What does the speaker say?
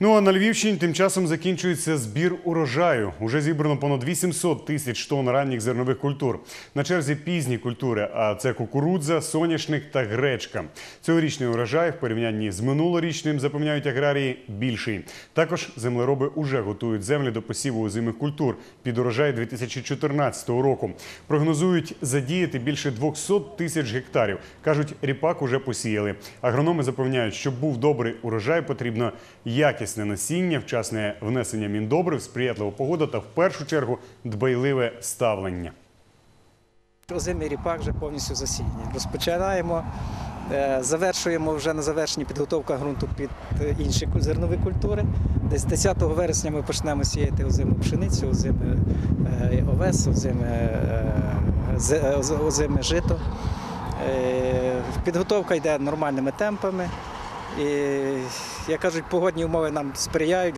Ну а на Львівщині тим часом закінчується збір урожаю. Уже зібрано понад 800 тисяч тонн ранніх зернових культур. На черзі пізні культури, а це кукурудза, соняшник та гречка. Цьогорічний урожай в порівнянні з минулорічним запевняють аграрії більший. Також землероби уже готують землі до посіву озимих культур під урожай 2014 року. Прогнозують задіяти більше 200 тисяч гектарів. кажуть, ріпак уже посіяли. Агрономи запевняють, щоб був добрий урожай, потрібно якісне насіння, вчасне внесення міндобрив, сприятлива погода та в першу чергу дбайливе ставлення. Озимий ріпак вже повністю засіяні. Розпочинаємо, е, завершуємо вже на завершенні підготовка ґрунту під е, інші зернові культури. Десь 10 вересня ми почнемо сіяти озиму пшеницю, озиме овес, озиме, е, жито. Підготовка йде нормальними темпами. І, як кажуть, погодні умови нам сприяють.